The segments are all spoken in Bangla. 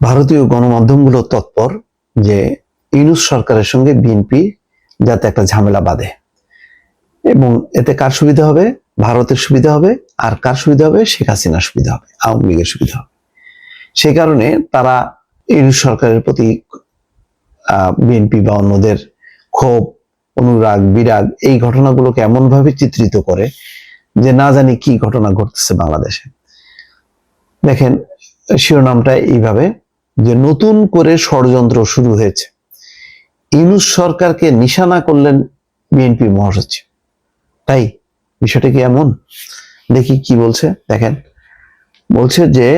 ভারতীয় গণমাধ্যমগুলো তৎপর যে ইউনুস সরকারের সঙ্গে বিএনপি যাতে একটা ঝামেলা বাঁধে। এবং এতে কার সুবিধা হবে? ভারতের সুবিধা হবে। আর কার সুবিধা হবে? শেখ হাসিনার সুবিধা হবে। আওয়ামী লীগের সুবিধা হবে। সেই কারণে তারা ইউনুস সরকারের প্রতি বিএনপি বা অন্যদের ক্ষোভ, অনুরাগ, বিরাগ, এই ঘটনাগুলোকে এমনভাবে চিত্রিত করে যে না জানি কি ঘটনা ঘটতেছে বাংলাদেশে। দেখেন, শিরোনামটা এইভাবে যে নতুন করে ষড়যন্ত্র শুরু হয়েছে। ইউনুস সরকারকে নিশানা করলেন বিএনপি মহাসচিব। তাই বিষয়টা কি এমন? দেখি কি বলছে। দেখেন, বলছে যে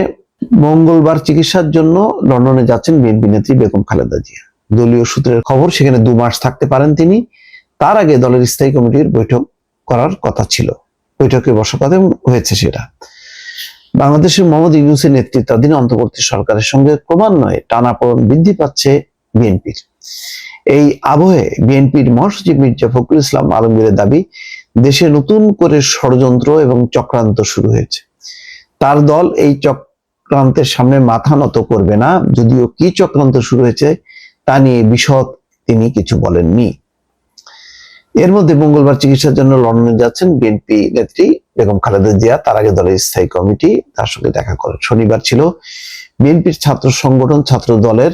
মঙ্গলবার চিকিৎসার জন্য লন্ডনে যাচ্ছেন বিএনপি নেত্রী বেগম খালেদা জিয়া। দলীয় সূত্রের খবর, সেখানে দু মাস থাকতে পারেন তিনি। তার আগে দলের স্থায়ী কমিটির বৈঠক করার কথা ছিল। বৈঠকে বসার কথা হয়েছে সেটা। বাংলাদেশের মোহাম্মদ ইউনুসের নেতৃত্বাধীন অন্তর্বর্তী সরকারের সঙ্গে ক্রমান্বয়ে টানাপোড়ন বৃদ্ধি পাচ্ছে বিএনপির। এই আবহে বিএনপির মহাসচিব মির্জা ফখরুল ইসলাম আলমগীরের দাবি, দেশে নতুন করে ষড়যন্ত্র এবং চক্রান্ত শুরু হয়েছে। তার দল এই চক্রান্তের সামনে মাথা নত করবে না, যদিও কি চক্রান্ত শুরু হয়েছে তা নিয়ে বিশদ তিনি কিছু বলেননি। এর মধ্যে মঙ্গলবার চিকিৎসার জন্য লন্ডনে যাচ্ছেন বিএনপি নেত্রী বেগম খালেদা জিয়া, তার আগে দলের স্থায়ী কমিটি, তার সঙ্গে দেখা করেন শনিবার ছিল। বিএনপির ছাত্র সংগঠন ছাত্র দলের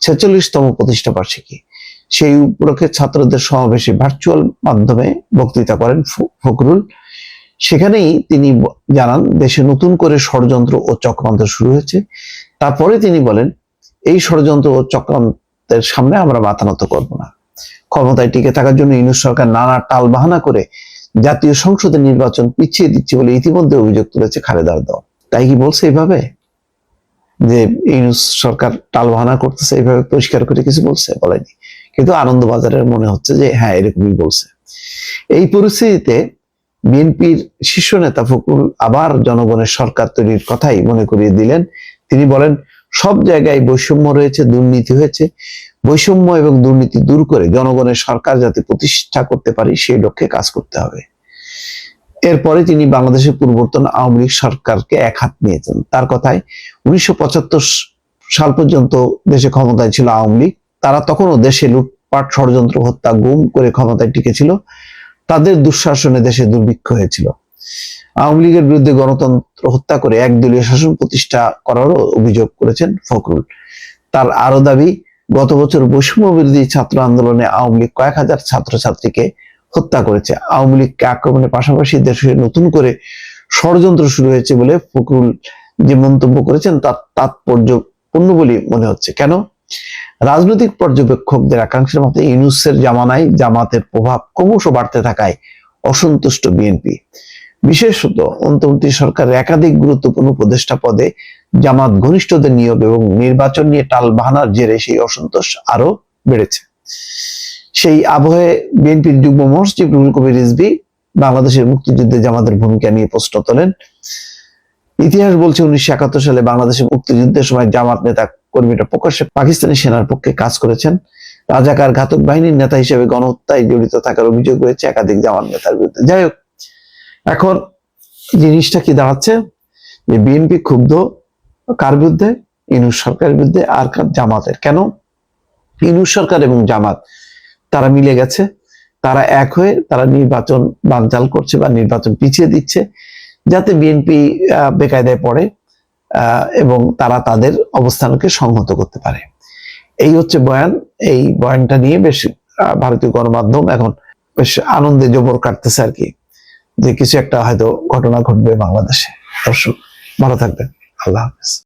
ছেচল্লিশতম প্রতিষ্ঠা বার্ষিকী। সেই উপলক্ষে ছাত্রদের সমাবেশে ভার্চুয়াল মাধ্যমে বক্তৃতা করেন ফখরুল। সেখানেই তিনি জানান, দেশে নতুন করে ষড়যন্ত্র ও চক্রান্ত শুরু হয়েছে। তারপরে তিনি বলেন, এই ষড়যন্ত্র ও চক্রান্তের সামনে আমরা মাথা নত করব না। ক্ষমতায় টিকে থাকার জন্য ইউনুস সরকার নানা টাল বাহানা করে জাতীয় সংসদের নির্বাচন পিছিয়ে দিচ্ছে বলে ইতিমধ্যে অভিযোগ তুলেছে খালেদার দল তাই কি বলছে এইভাবে? যে ইউনুস সরকার টাল বাহানা করতেছে, এইভাবে পরিষ্কার করে কিছু বলছে? বলেনি। কিন্তু আনন্দবাজারের মনে হচ্ছে যে হ্যাঁ এরকমই বলছে। এই পরিস্থিতিতে বিএনপির শীর্ষ নেতা ফখরুল আবার জনগণের সরকার তৈরির কথাই মনে করিয়ে দিলেন। তিনি বলেন, সব জায়গায় বৈষম্য রয়েছে, দুর্নীতি হয়েছে। বৈষম্য এবং দুর্নীতি দূর করে জনগণের সরকার যাতে প্রতিষ্ঠা করতে পারি, সেই লক্ষ্যে কাজ করতে হবে। এরপরে তিনি বাংলাদেশের পূর্বতন আওয়ামী লীগ সরকারকে এক হাত নিয়েছেন। তার কথায় উনিশশো সাল পর্যন্ত দেশে ক্ষমতায় ছিল আওয়ামী লীগ। তারা তখনও দেশে লুটপাট, ষড়যন্ত্র, হত্যা, গুম করে ক্ষমতায় টিকেছিল। তাদের দুঃশাসনে দেশে দুর্ভিক্ষ হয়েছিল। আওয়ামী লীগের বিরুদ্ধে গণতন্ত্র হত্যা করে একদলীয় শাসন প্রতিষ্ঠা করারও অভিযোগ করেছেন ফখরুল। তার আরও দাবি, গত বছর বৈষম্য বিরোধী ছাত্র আন্দোলনে আওয়ামী লীগ কয়েক হাজার ছাত্রছাত্রীকে হত্যা করেছে। আওয়ামী লীগকে আক্রমণের পাশাপাশি দেশে নতুন করে ষড়যন্ত্র শুরু হয়েছে বলে ফখরুল যে মন্তব্য করেছেন, তার তাৎপর্যপূর্ণ বলে মনে হচ্ছে। কেন? রাজনৈতিক পর্যবেক্ষকদের আকাঙ্ক্ষার মতে ইউনুসের জামানায় জামাতের প্রভাব ক্রমশ বাড়তে থাকায় অসন্তুষ্ট বিএনপি। বিশেষত অন্তর্বর্তী সরকারের একাধিক গুরুত্বপূর্ণ উপদেষ্টা পদে জামাত ঘনিষ্ঠদের নিয়োগ এবং নির্বাচন নিয়ে টাল বাহানার জেরে সেই অসন্তোষ আরও বেড়েছে। সেই আবহে বিএনপির যুগ্ম মহাসচিব রুহুল কবির রিজভি বাংলাদেশের মুক্তিযুদ্ধে জামাতের ভূমিকা নিয়ে প্রশ্ন তোলেন। ইতিহাস বলছে উনিশশো একাত্তর সালে বাংলাদেশের মুক্তিযুদ্ধের সময় জামাত নেতা কর্মীরা প্রকাশ্যে পাকিস্তানি সেনার পক্ষে কাজ করেছেন। রাজাকার ঘাতক বাহিনীর নেতা হিসেবে গণহত্যায় জড়িত থাকার অভিযোগ রয়েছে একাধিক জামাত নেতার বিরুদ্ধে। যাই হোক, এখন জিনিসটা কি দাঁড়াচ্ছে? যে বিএনপি ক্ষুব্ধ কার বিরুদ্ধে? ইনুস সরকারের বিরুদ্ধে। আর জামাতের? কেন? ইনুস সরকার এবং জামাত। তারা মিলে গেছে, তারা এক হয়ে তারা নির্বাচন বানচাল করছে বা নির্বাচন পিছিয়ে দিচ্ছে যাতে বিএনপি বেকায়দায় পড়ে এবং তারা তাদের অবস্থানকে সংহত করতে পারে। এই হচ্ছে বয়ান। এই বয়ানটা নিয়ে বেশ ভারতীয় গণমাধ্যম এখন বেশ আনন্দে জবর কাটতেছে আর কি, যে কিছু একটা হয়তো ঘটনা ঘটবে বাংলাদেশে। দর্শক, ভালো থাকবেন। আল্লাহ হাফেজ।